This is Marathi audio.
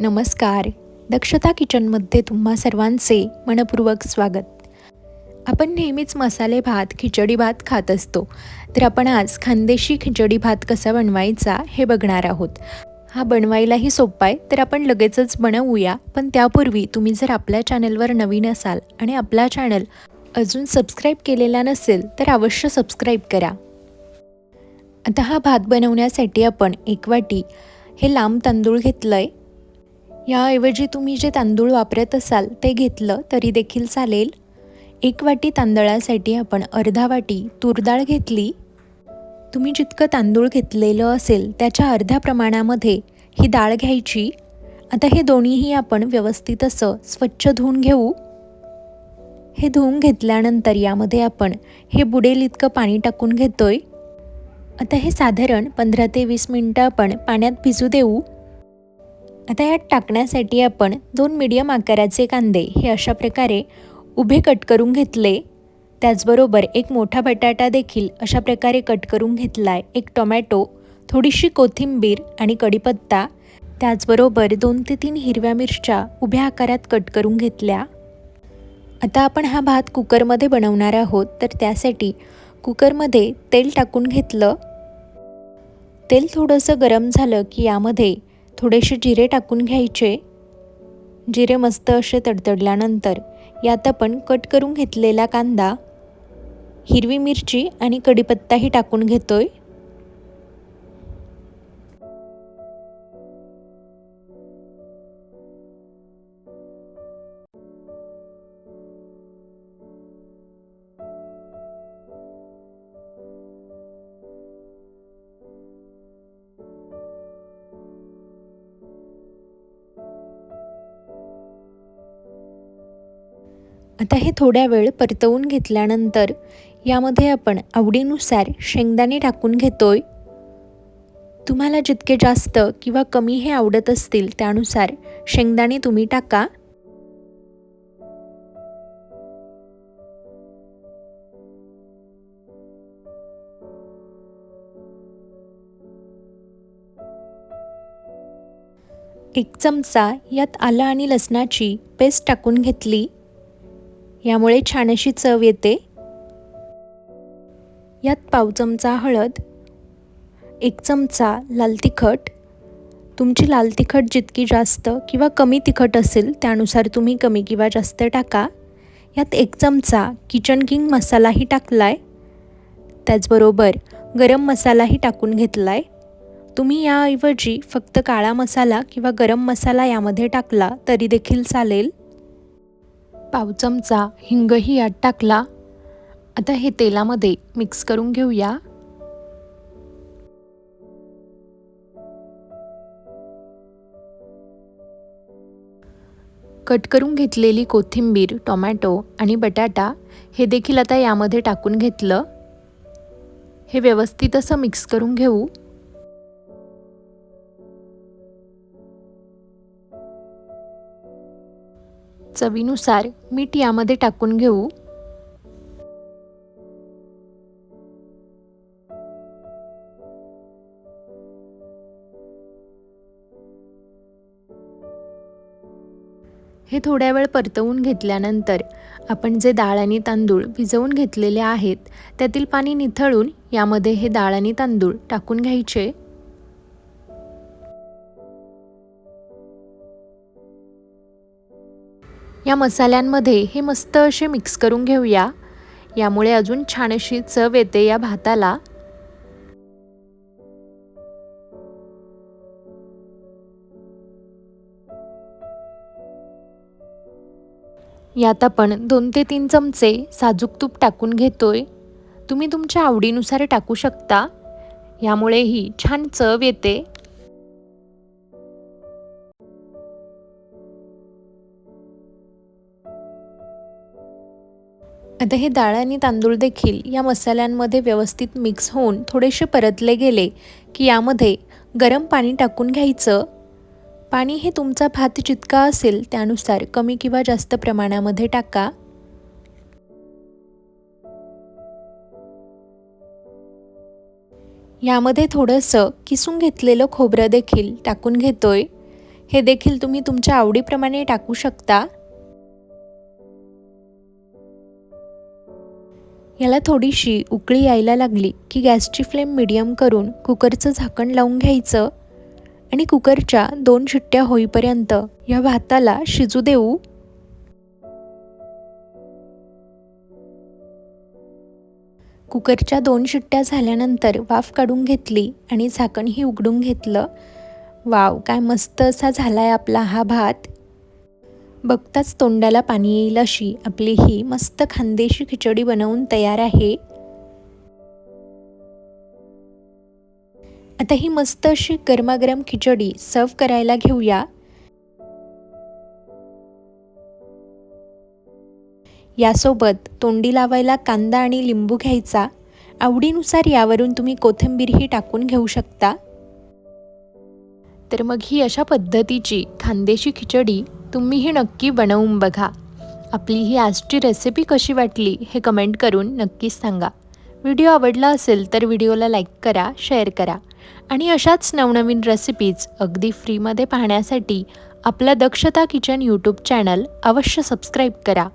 नमस्कार. दक्षता किचनमध्ये तुम्हा सर्वांचे मनपूर्वक स्वागत. आपण नेहमीच मसाले भात खिचडी भात खात असतो. तर आपण आज खानदेशी खिचडी भात कसा बनवायचा हे बघणार आहोत. हा बनवायलाही सोपा आहे तर आपण लगेचच बनवूया. पण त्यापूर्वी तुम्ही जर आपल्या चॅनलवर नवीन असाल आणि आपला चॅनल अजून सबस्क्राईब केलेला नसेल तर अवश्य सबस्क्राईब करा. आता हा भात बनवण्यासाठी आपण एक वाटी हे लांब तांदूळ घेतलं आहे याऐवजी तुम्ही जे तांदूळ वापरत असाल ते घेतलं तरी देखील चालेल. एक वाटी तांदळासाठी आपण अर्धा वाटी तूरडाळ घेतली. तुम्ही जितकं तांदूळ घेतलेलं असेल त्याच्या अर्ध्या प्रमाणामध्ये ही डाळ घ्यायची. आता हे दोन्हीही आपण व्यवस्थित असं स्वच्छ धुवून घेऊ. हे धुवून घेतल्यानंतर यामध्ये आपण हे बुडेल इतकं पाणी टाकून घेतोय. आता हे साधारण पंधरा ते वीस मिनटं आपण पाण्यात भिजू देऊ. आता यात टाकण्यासाठी आपण दोन मीडियम आकाराचे कांदे हे अशा प्रकारे उभे कट करून घेतले. त्याचबरोबर एक मोठा बटाटा देखील अशा प्रकारे कट करून घेतला आहे एक टोमॅटो थोडीशी कोथिंबीर आणि कढीपत्ता त्याचबरोबर दोन ते तीन हिरव्या मिरच्या उभ्या आकारात कट करून घेतल्या. आता आपण हा भात कुकरमध्ये बनवणार आहोत तर त्यासाठी कुकरमध्ये तेल टाकून घेतलं. तेल थोडंसं गरम झालं की यामध्ये थोडेसे जिरे टाकून घ्यायचे. जिरे मस्त असे तडतडल्यानंतर यात आपण कट करून घेतलेला कांदा हिरवी मिरची आणि कढीपत्ताही टाकून घेतोय. आता हे थोड्या वेळ परतवून घेतल्यानंतर यामध्ये आपण आवडीनुसार शेंगदाणे टाकून घेतोय. तुम्हाला जितके जास्त किंवा कमी हे आवडत असतील त्यानुसार शेंगदाणे तुम्ही टाका. एक चमचा यात आलं आणि लसणाची पेस्ट टाकून घेतली. यामुळे छान अशी चव येते. यात पाव चमचा हळद एक चमचा लाल तिखट. तुमची लाल तिखट जितकी जास्त किंवा कमी तिखट असेल त्यानुसार तुम्ही कमी किंवा जास्त टाका. यात एक चमचा किचन किंग मसालाही टाकला आहे त्याचबरोबर गरम मसालाही टाकून घेतला आहे तुम्ही याऐवजी फक्त काळा मसाला किंवा गरम मसाला यामध्ये टाकला तरी देखील चालेल. पाव चमचा हिंगही यात टाकला. आता हे तेलामध्ये मिक्स करून घेऊया. कट करून घेतलेली कोथिंबीर टोमॅटो आणि बटाटा हे देखील आता यामध्ये टाकून घेतलं. हे व्यवस्थित असं मिक्स करून घेऊ. चवीनुसार मीठ यामध्ये टाकून घेऊ. हे थोड्या वेळ परतवून घेतल्यानंतर आपण जे डाळ आणि तांदूळ भिजवून घेतलेले आहेत त्यातील पाणी निथळून यामध्ये हे डाळ आणि तांदूळ टाकून घ्यायचे. या मसाल्यांमध्ये हे मस्त असे मिक्स करून घेऊया. यामुळे अजून छान अशी चव येते या भाताला. यात आपण दोन ते तीन चमचे साजूक तूप टाकून घेतोय. तुम्ही तुमच्या आवडीनुसार टाकू शकता. यामुळेही छान चव येते. आता हे डाळ आणि तांदूळ देखील या मसाल्यांमध्ये व्यवस्थित मिक्स होऊन थोडेसे परतले गेले की यामध्ये गरम पाणी टाकून घ्यायचं. पाणी हे तुमचा भात जितका असेल त्यानुसार कमी किंवा जास्त प्रमाणामध्ये टाका. यामध्ये थोडंसं किसून घेतलेलं खोबरं देखील टाकून घेतोय. हे देखील तुम्ही तुमच्या आवडीप्रमाणे टाकू शकता. याला थोडीशी उकळी यायला लागली की गॅसची फ्लेम मिडियम करून कुकरचं झाकण लावून घ्यायचं आणि कुकरच्या दोन शिट्ट्या होईपर्यंत या भाताला शिजू देऊ. कुकरच्या दोन शिट्ट्या झाल्यानंतर वाफ काढून घेतली आणि झाकणही उघडून घेतलं. वाव काय मस्त असा झाला आहे आपला हा भात. बघताच तोंडाला पाणी येईल अशी आपली ही मस्त खानदेशी खिचडी बनवून तयार आहे. आता ही मस्त अशी गरमागरम खिचडी सर्व करायला घेऊया. यासोबत तोंडी लावायला कांदा आणि लिंबू घ्यायचा. आवडीनुसार यावरून तुम्ही कोथिंबीरही टाकून घेऊ शकता. तर मग ही अशा पद्धतीची खानदेशी खिचडी तुम्हीही नक्की बनवून बघा. आपली ही आजची रेसिपी कशी वाटली हे कमेंट करून नक्कीच सांगा. व्हिडिओ आवडला असेल तर व्हिडिओला लाईक करा शेअर करा. आणि अशाच नवनवीन रेसिपीज अगदी फ्रीमध्ये पाहण्यासाठी आपला दक्षता किचन यूट्यूब चॅनल अवश्य सबस्क्राईब करा.